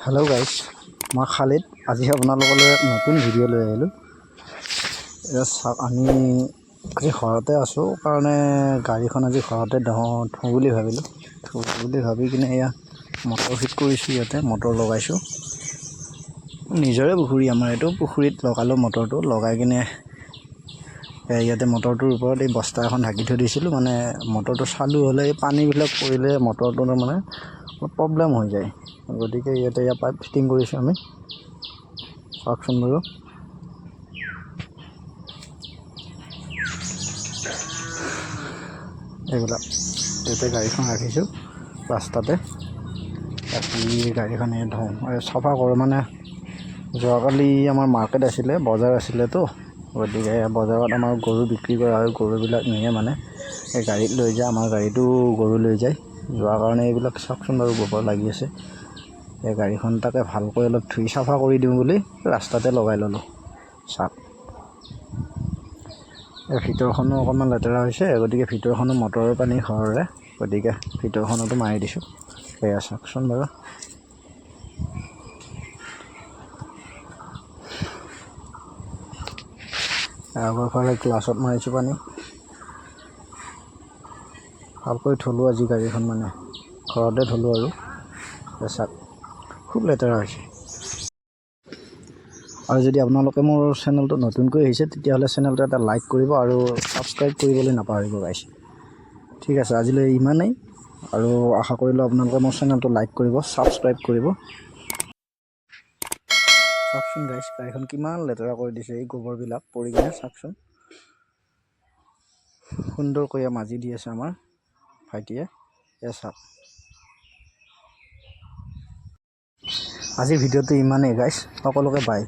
Hello' গাইছ মই খালিদ। আজি আপোনালোকলৈ নতুন ভিডিঅ' লৈ আহিলোঁ। চাওক আমি আজি ঘৰতে আছোঁ। কাৰণে গাড়ীখন আজি ঘৰতে থওঁ বুলি ভাবিলোঁ। থওঁ বুলি ভাবি কিনে এয়া মটৰ ফিট কৰিছোঁ ইয়াতে। মটৰ লগাইছোঁ। নিজৰে পুখুৰী আমাৰ এইটো। পুখুৰীত লগালোঁ মটৰটো। লগাই কিনে ইয়াতে মটৰটোৰ ওপৰত এই বস্তা এখন ঢাকি থৈ দিছিলোঁ। মানে মটৰটো চালু হ'লে এই পানীবিলাক পৰিলে মটৰটো মানে অলপ প্ৰব্লেম হৈ যায়। গতিকে ইয়াতে ইয়াৰ পাইপ ফিটিং কৰিছোঁ আমি চাওকচোন বাৰু এইবিলাক ইয়াতে গাড়ীখন ৰাখিছোঁ ৰাস্তাতে ৰাখি গাড়ীখন এই ধোওঁ চাফা কৰোঁ মানে যোৱাকালি আমাৰ মাৰ্কেট আছিলে, বজাৰ আছিলেতো গতিকে বজাৰত আমাৰ গৰু বিক্ৰী কৰা হয় গৰুবিলাক নিয়ে মানে। এই গাড়ীত লৈ যায়, আমাৰ গাড়ীটো গৰু লৈ যায়। যোৱাৰ কাৰণে এইবিলাক চাওকচোন বাৰু গোবৰ লাগি আছে। এই গাড়ীখন তাকে ভালকৈ অলপ ধুই চাফা কৰি দিওঁ বুলি ৰাস্তাতে লগাই ল'লোঁ। এই ভিতৰখনো অকণমান লেতেৰা হৈছে, গতিকে ভিতৰখনো মটৰৰ পানী সৰহে গতিকে ভিতৰখনতো মাৰি দিছোঁ। এয়া চাওকচোন বাৰু। আগৰ ফালে গ্লাছত মাৰিছোঁ পানী। ভালকৈ থলোঁ আজি গাড়ীখন মানে। ঘৰতে থলোঁ আৰু। চাওক খুব লেতেৰা হৈছে। আৰু যদি আপোনালোকে মোৰ চেনেলটো নতুনকৈ আহিছে তেতিয়াহ'লে চেনেলটো এটা লাইক কৰিব আৰু ছাবস্ক্ৰাইব কৰিবলৈ নাপাহৰিব গাইছে ঠিক আছে আজিলৈ ইমানেই। আৰু আশা কৰিলোঁ আপোনালোকে মোৰ চেনেলটো লাইক কৰিব ছাবস্ক্ৰাইব কৰিব। চাওকচোন গাইছ গাড়ীখন কিমান লেতেৰা কৰি দিছে এই গোবৰবিলাক পৰি কিনে চাওকচোন। সুন্দৰকৈ মাজি দি আছে আমাৰ। এয়া চাওক আজিৰ ভিডিঅ'টো ইমানেই গাইছ সকলোকে বাই